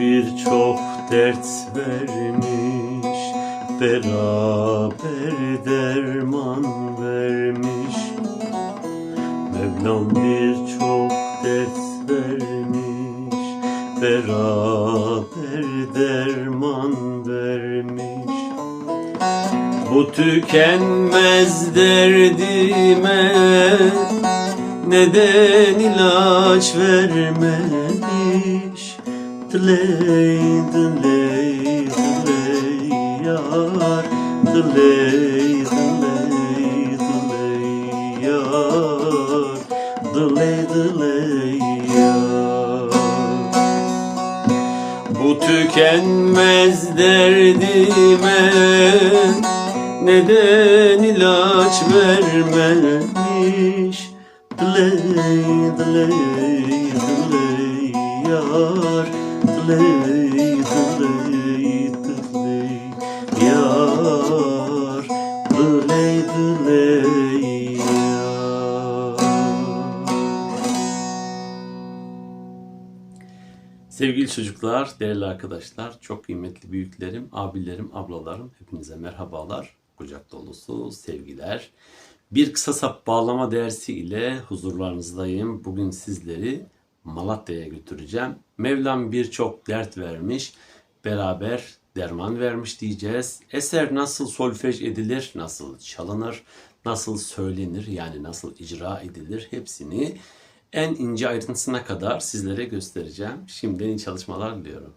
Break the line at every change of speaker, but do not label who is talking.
birçok dert vermiş Beraber derman vermiş. Mevlam birçok dert vermiş Beraber derman vermiş. Bu tükenmez derdime Neden ilaç vermemiş? Diley diley diley yar. Diley diley diley yar. Diley diley yar. Bu tükenmez derdime Neden ilaç vermemiş? Diley diley diley yar Diley diley diley yar diley yar Sevgili çocuklar, değerli arkadaşlar, çok kıymetli büyüklerim, abilerim, ablalarım, hepinize merhabalar, kucak dolusu sevgiler. Bir kısa sap bağlama dersi ile huzurlarınızdayım. Bugün sizleri Malatya'ya götüreceğim. Mevlam birçok dert vermiş, beraber derman vermiş diyeceğiz. Eser nasıl solfej edilir, nasıl çalınır, nasıl söylenir yani nasıl icra edilir hepsini en ince ayrıntısına kadar sizlere göstereceğim. Şimdiden iyi çalışmalar diliyorum.